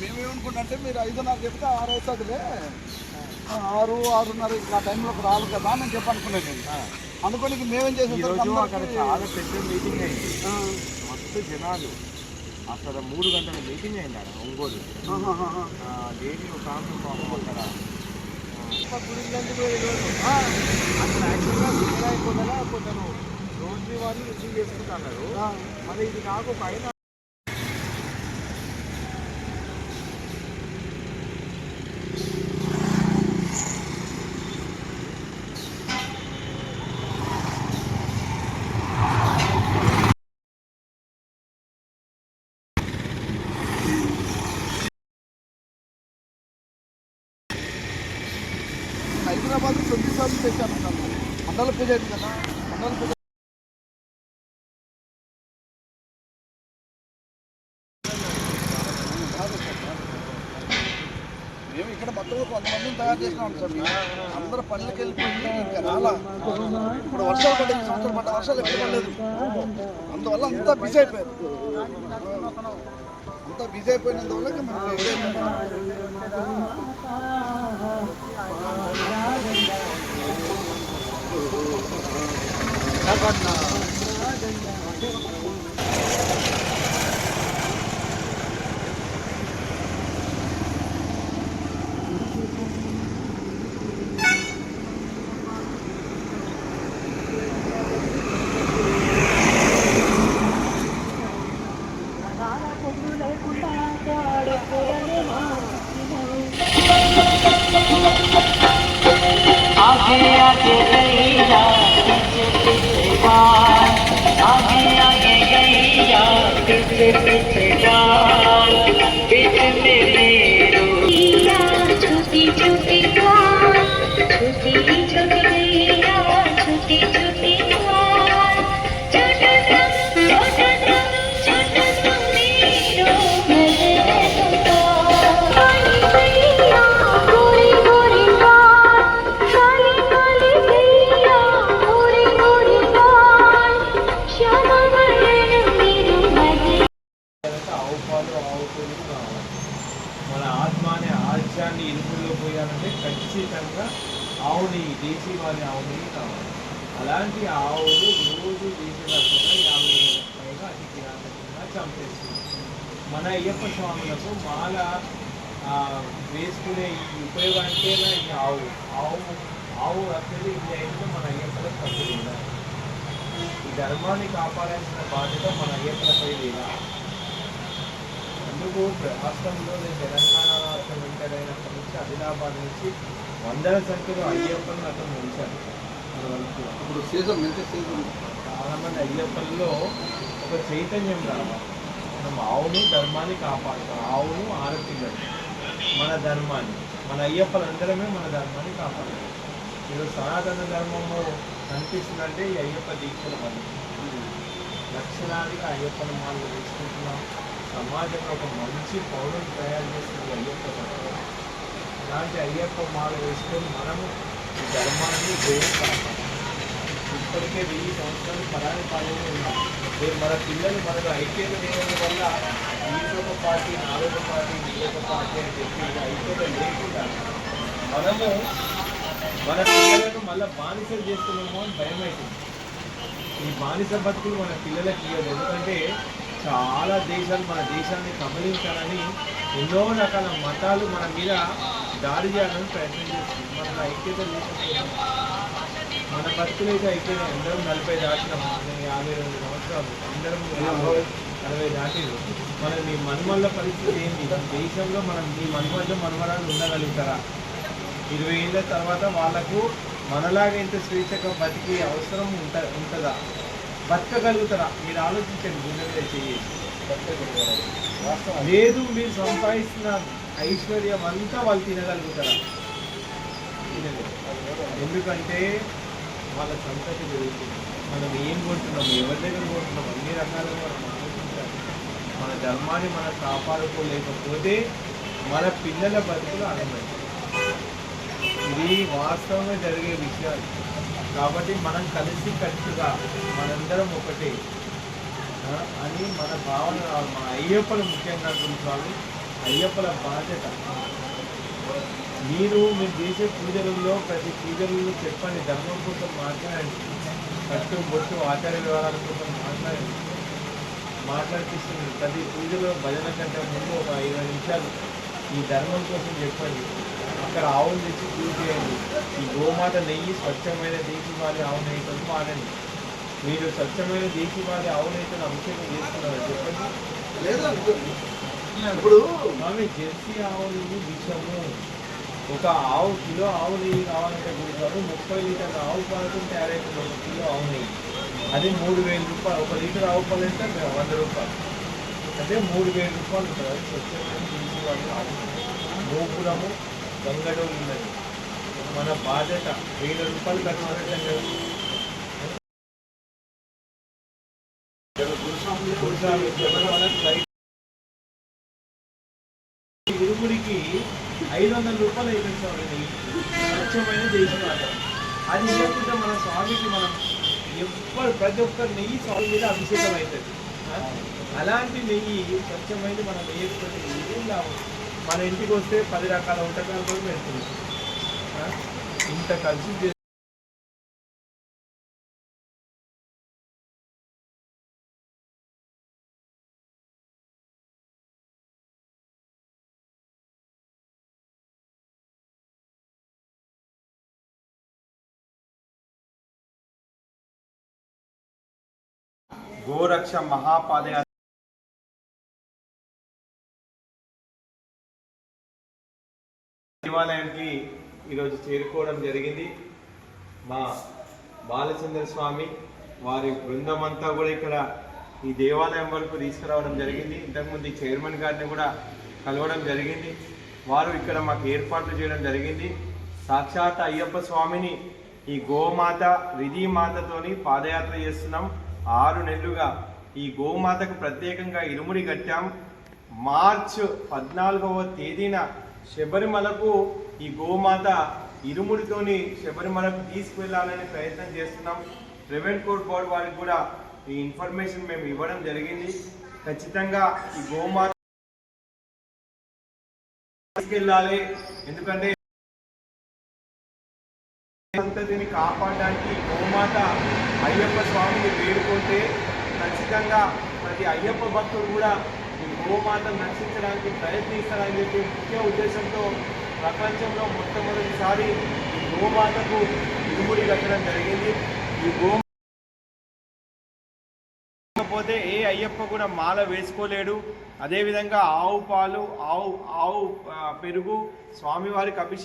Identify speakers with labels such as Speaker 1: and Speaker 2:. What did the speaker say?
Speaker 1: మేమేమనుకుంటే మీరు ఐదున్నర చెప్తే ఆరు అవుతుందిలే ఆ, ఆరు ఆరున్నర ఇట్లా టైంలోకి రాదు కదా అని చెప్పి అనుకునేది అనుకోని మేమేం చేసాం
Speaker 2: అక్కడ చాలా పెద్ద మీటింగ్ అయింది.
Speaker 1: ఆ,
Speaker 2: మస్తు జనాలు. అక్కడ మూడు గంటల మీటింగ్ అయింది అక్కడ ఒంగోలు. ఆ, దేవి ఒక ఆమె పాపం అక్కడ. ఆ,
Speaker 1: ఆ,
Speaker 2: అక్కడ యాక్చువల్గా విజయరాయ కొండల కొందరు రోడ్డు వాళ్ళు రిసీవ్ చేసుకుంటున్నారు
Speaker 1: ఆ.
Speaker 2: మరి ఇది నాకు పైన
Speaker 1: హైదరాబాద్ మండల పూజ అయింది కదా మండల పూజ మేము ఇక్కడ మొత్తం కొంతమందిని తయారు చేసినాం సార్. మేము. అందరూ పనులకు వెళ్ళిపోయి ఇంకా రాలా. ఇప్పుడు వర్షాలు పడేది సంవత్సరం పడ్డ వర్షాలు ఎక్కడ పడలేదు. అందువల్ల అంతా బిజీ అయిపోయారు. అంతా బిజీ అయిపోయినందువల్ల ఇంకా మేము ఇదే
Speaker 3: आगे
Speaker 2: ಕಿರೇ అనే ఆజ్యాన్ని పోయాలంటే ఖచ్చితంగా ఆవుని దేశీ వారి ఆవుని కావాలి. అలాంటి ఆవులు రోజు వేసిన యాభై పైగా అతి కిరాతకంగా చంపేస్తుంది. మన అయ్యప్ప స్వాములకు మాల వేసుకునే ఈ ఉపయోగానికేనా ఈ ఆవు? ఆవు ఆవు రక్తది ఇది అయితే మన అయ్యప్పలకు తప్పులు ఈ ధర్మాన్ని కాపాడాల్సిన బాధ్యత మన అయ్యప్పలపై లేదా? అందుకు రాష్ట్రంలో తెలంగాణ ఆదిలాబాద్ నుంచి వందల సంఖ్యలో అయ్యప్పలను అతను మన వరకు
Speaker 1: ఇప్పుడు సీజన్ మంచి సీజన్?
Speaker 2: చాలా మంది అయ్యప్పల్లో ఒక చైతన్యం రావాలి. మనం ఆవును ధర్మాన్ని కాపాడుతాం. ఆవును ఆరతిల్లడు మన ధర్మాన్ని మన అయ్యప్పలందరమే మన ధర్మాన్ని కాపాడాలి. ఈరోజు సనాతన ధర్మము కనిపిస్తుందంటే ఈ అయ్యప్ప దీక్షల వల్ల లక్షలాదిగా అయ్యప్పన మాలు వేసుకుంటున్నాం. సమాజంలో ఒక మంచి పౌరుని తయారు చేస్తుంది అయ్యప్ప ఇలాంటి అలాంటి అయ్యప్ప మాల వేసుకొని మనము ఈ ధర్మాన్ని జయించాలి ఇప్పటికే వెయ్యి సంవత్సరాలు పరాని పాలన ఉన్నాం. రేపు మన పిల్లలు మనకు ఐక్యత లేని వల్ల ఒక పార్టీ నాలుగో పార్టీ ఒక పార్టీ అని చెప్పి ఐక్యత లేకుండా మనము మన పిల్లలను మళ్ళీ బానిసలు చేస్తున్నామో అని భయం అవుతుంది ఈ బానిస బతుకులు మన పిల్లలకి ఇవ్వదు ఎందుకంటే చాలా దేశాలు మన దేశాన్ని కబలించాలని ఎన్నో రకాల మతాలు మన మీద దాడి చేయాలని ప్రయత్నం చేస్తుంది. మనకు ఐక్యత లేకపోతే మన బతుకులైతే అయిపోయినాయి. అందరం నలభై దాటినాం. యాభై రెండు సంవత్సరాలు. అందరం నలభై దాటిరు. మన మీ మనుమల్ల పరిస్థితి ఏంటి? దేశంలో మనం మీ మనుమల్లో మనవరాలు ఉండగలుగుతారా? ఇరవై ఏళ్ళ తర్వాత వాళ్ళకు మనలాగా ఇంత స్వేచ్ఛగా బతికే అవసరం ఉంట ఉంటుందా? బతకగలుగుతారా? మీరు ఆలోచించండి. గుండె మీద చేయేసి లేదు మీరు సంపాదిస్తున్న ఐశ్వర్యం అంతా వాళ్ళు తినగలుగుతారా. తినలేదు. ఎందుకంటే వాళ్ళ సంతతి పెరుగుతుంది. మనం ఏం కొంటున్నాం ఎవరి దగ్గర కొంటున్నాం అన్ని రకాలుగా మనం ఆలోచించాలి. మన ధర్మాన్ని మనం కాపాడుకోలేకపోతే మన పిల్లల బతుకులు ఆనందం ఇది వాస్తవంగా జరిగే విషయాలు. కాబట్టి మనం కలిసి కట్టుగా మనందరం ఒకటే అని మన భావన మన అయ్యప్పలు ముఖ్యంగా గుర్తురాలి అయ్యప్పల బాధ్యత. మీరు మీరు చేసే పూజలలో ప్రతి పూజలలో చెప్పండి. ధర్మం కోసం మాట్లాడండి. కట్టు బొట్టు ఆచార వ్యవహారాల కోసం మాట్లాడండి. మాట్లాడిపిస్తుంది ప్రతి పూజలో భజన కంటే ముందు ఒక ఇరవై నిమిషాలు ఈ ధర్మం కోసం చెప్పండి. అక్కడ ఆవులు తెచ్చి పూజ చేయండి. ఈ గోమాత నెయ్యి స్వచ్ఛమైన దేశీవాళి ఆవు నెయ్యితో వాడండి మీరు స్వచ్ఛమైన దేశీవాళి ఆవు నెయ్యితో అభిషేకం చేసుకున్నారని చెప్పండి.
Speaker 1: లేదు ఇప్పుడు
Speaker 2: స్వామి జెర్సీ ఆవులు విషము ఒక ఆవు కిలో ఆవు నెయ్యి కావాలంటే గురుగారు ముప్పై లీటర్ల ఆవు పాలతో తయారైతుంది ఒక కిలో ఆవు నెయ్యి. అది మూడు వేల రూపాయలు ఒక లీటర్ ఆవు పాలు అంటే వంద రూపాయలు. అంటే మూడు వేల రూపాయలు ఉంటుంది. అది స్వచ్ఛమైన తీసి వాళ్ళు గోపురము గంగడోలు ఉన్నది. మన బాధ్యత. వేల రూపాయలు ఖర్చు ఐదు వందల రూపాయలు అయిపోయింది స్వామి నెయ్యి స్వచ్ఛమైన దేశం అది ఇవ్వకుండా మన స్వామికి మనం ఎప్పుడు ప్రతి ఒక్కరు నెయ్యి స్వామి మీద అభిషేకం అవుతుంది. అలాంటి నెయ్యి స్వచ్ఛమైనది మనం వేయకపోతే ఏం లాభం? మన ఇంటికి వస్తే పది రకాల వంటకాలు కూడా పెడుతుంది. ఇంత కలిసి గోరక్ష మహాపాదయాత్ర దేవాలయానికి ఈరోజు చేరుకోవడం జరిగింది. మా బాలచంద్ర స్వామి వారి బృందం అంతా కూడా ఇక్కడ ఈ దేవాలయం వరకు తీసుకురావడం జరిగింది. ఇంతకుముందు ఈ చైర్మన్ గారిని కూడా కలవడం జరిగింది. వారు ఇక్కడ మాకు ఏర్పాట్లు చేయడం జరిగింది. సాక్షాత్ అయ్యప్ప స్వామిని ఈ గోమాత రిధి మాతతోని పాదయాత్ర చేస్తున్నాం. ఆరు నెలలుగా ఈ గోమాతకు ప్రత్యేకంగా ఇరుముడి కట్టాం. మార్చ్ పద్నాలుగవ తేదీన శబరిమలకు ఈ గోమాత ఇరుముడితోని శబరిమలకు తీసుకువెళ్ళాలని ప్రయత్నం చేస్తున్నాం. ప్రివెంట్ కోర్ట్ బోర్డు వారికి కూడా ఈ ఇన్ఫర్మేషన్ మేము ఇవ్వడం జరిగింది. ఖచ్చితంగా ఈ గోమాత తీసుకెళ్ళాలి ఎందుకంటే సంతతిని కాపాడడానికి గోమాత అయ్యప్ప స్వామిని వేడుకుంటే ఖచ్చితంగా ప్రతి అయ్యప్ప భక్తుడు కూడా ఈ గోమాతను రక్షించడానికి ప్రయత్నిస్తారని చెప్పి ముఖ్య ఉద్దేశంతో ప్రపంచంలో మొట్టమొదటిసారి ఈ గోమాతకు ఇరుముడి కట్టడం జరిగింది. ఈ గో పోతే ఏ అయ్యప్ప కూడా మాల వేసుకోలేడు. అదేవిధంగా ఆవు పాలు ఆవు ఆవు పెరుగు స్వామివారికి అభిషేకం